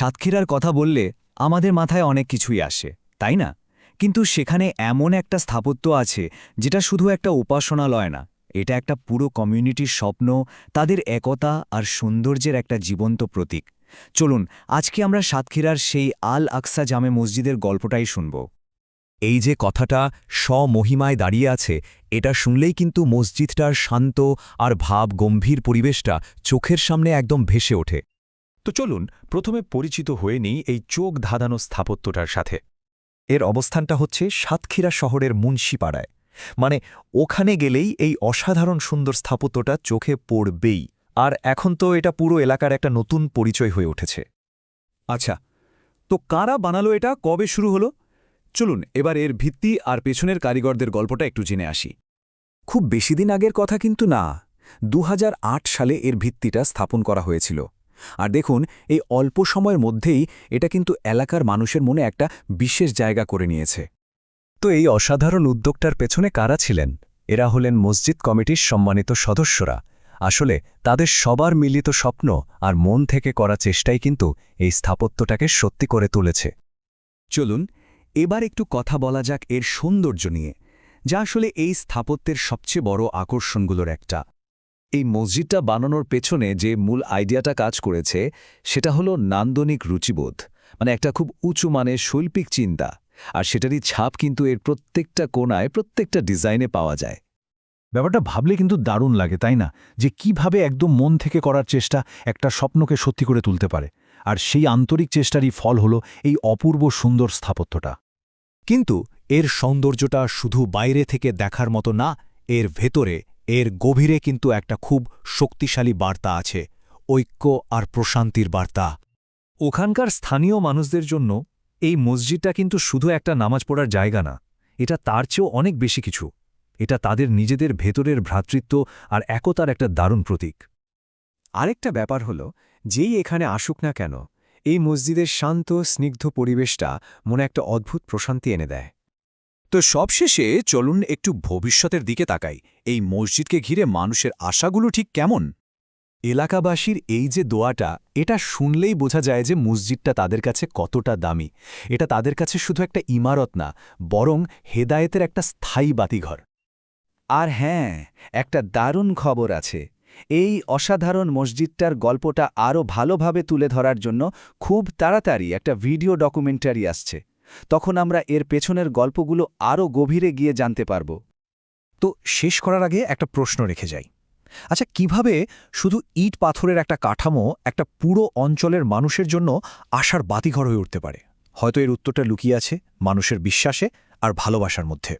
সাতক্ষীরার কথা বললে আমাদের মাথায় অনেক কিছুই আসে, তাই না? কিন্তু সেখানে এমন একটা স্থাপত্য আছে যেটা শুধু একটা উপাসনালয় না, এটা একটা পুরো কমিউনিটির স্বপ্ন, তাদের একতা আর সৌন্দর্যের একটা জীবন্ত প্রতীক। চলুন, আজকে আমরা সাতক্ষীরার সেই আল আকসা জামে মসজিদের গল্পটাই শুনব। এই যে কথাটা স্বমহিমায় দাঁড়িয়ে আছে, এটা শুনলেই কিন্তু মসজিদটার শান্ত আর ভাব গম্ভীর পরিবেশটা চোখের সামনে একদম ভেসে ওঠে। তো চলুন, প্রথমে পরিচিত হয়ে নিই এই চোখ ধাঁধানো স্থাপত্যটার সাথে। এর অবস্থানটা হচ্ছে সাতক্ষীরা শহরের মুন্সিপাড়ায়। মানে ওখানে গেলেই এই অসাধারণ সুন্দর স্থাপত্যটা চোখে পড়বেই। আর এখন তো এটা পুরো এলাকার একটা নতুন পরিচয় হয়ে উঠেছে। আচ্ছা তো কারা বানালো এটা? কবে শুরু হলো? চলুন, এবার এর ভিত্তি আর পেছনের কারিগরদের গল্পটা একটু জেনে আসি। খুব বেশি দিন আগের কথা কিন্তু না। দু হাজার আট সালে এর ভিত্তিটা স্থাপন করা হয়েছিল। আর দেখুন, এই অল্প সময়ের মধ্যেই এটা কিন্তু এলাকার মানুষের মনে একটা বিশেষ জায়গা করে নিয়েছে। তো এই অসাধারণ উদ্যোগটার পেছনে কারা ছিলেন? এরা হলেন মসজিদ কমিটির সম্মানিত সদস্যরা। আসলে তাদের সবার মিলিত স্বপ্ন আর মন থেকে করা চেষ্টাই কিন্তু এই স্থাপত্যটাকে সত্যি করে তুলেছে। চলুন, এবার একটু কথা বলা যাক এর সৌন্দর্য নিয়ে, যা আসলে এই স্থাপত্যের সবচেয়ে বড় আকর্ষণগুলোর একটা। এই মসজিদটা বানানোর পেছনে যে মূল আইডিয়াটা কাজ করেছে, সেটা হলো নান্দনিক রুচিবোধ মানে একটা খুব উঁচু মানের শৈল্পিক চিন্তা। আর সেটারই ছাপ কিন্তু এর প্রত্যেকটা কোণায়, প্রত্যেকটা ডিজাইনে পাওয়া যায়। ব্যাপারটা ভাবলে কিন্তু দারুণ লাগে, তাই না? যে কীভাবে একদম মন থেকে করার চেষ্টা একটা স্বপ্নকে সত্যি করে তুলতে পারে। আর সেই আন্তরিক চেষ্টারই ফল হল এই অপূর্ব সুন্দর স্থাপত্যটা। কিন্তু এর সৌন্দর্যটা শুধু বাইরে থেকে দেখার মতো না, এর ভেতরে এর গভীরে কিন্তু একটা খুব শক্তিশালী বার্তা আছে, ঐক্য আর প্রশান্তির বার্তা। ওখানকার স্থানীয় মানুষদের জন্য এই মসজিদটা কিন্তু শুধু একটা নামাজ পড়ার জায়গা না, এটা তার চেয়েও অনেক বেশি কিছু। এটা তাদের নিজেদের ভেতরের ভ্রাতৃত্ব আর একতার একটা দারুণ প্রতীক। আরেকটা ব্যাপার হল, যেই এখানে আসুক না কেন, এই মসজিদের শান্ত, স্নিগ্ধ পরিবেশটা মনে একটা অদ্ভুত প্রশান্তি এনে দেয়। তো সবশেষে চলুন একটু ভবিষ্যতের দিকে তাকাই। এই মসজিদকে ঘিরে মানুষের আশাগুলো ঠিক কেমন? এলাকাবাসীর এই যে দোয়াটা, এটা শুনলেই বোঝা যায় যে মসজিদটা তাদের কাছে কতটা দামি। এটা তাদের কাছে শুধু একটা ইমারত না, বরং হেদায়েতের একটা স্থায়ী বাতিঘর। আর হ্যাঁ একটা দারুণ খবর আছে। এই অসাধারণ মসজিদটার গল্পটা আরও ভালোভাবে তুলে ধরার জন্য খুব তাড়াতাড়ি একটা ভিডিও ডকুমেন্টারি আসছে। তখন আমরা এর পেছনের গল্পগুলো আরও গভীরে গিয়ে জানতে পারব। তো শেষ করার আগে একটা প্রশ্ন রেখে যাই। আচ্ছা কীভাবে শুধু ইট পাথরের একটা কাঠামো একটা পুরো অঞ্চলের মানুষের জন্য আশার বাতিঘর হয়ে উঠতে পারে? হয়তো এর উত্তরটা লুকিয়ে আছে মানুষের বিশ্বাসে আর ভালোবাসার মধ্যে।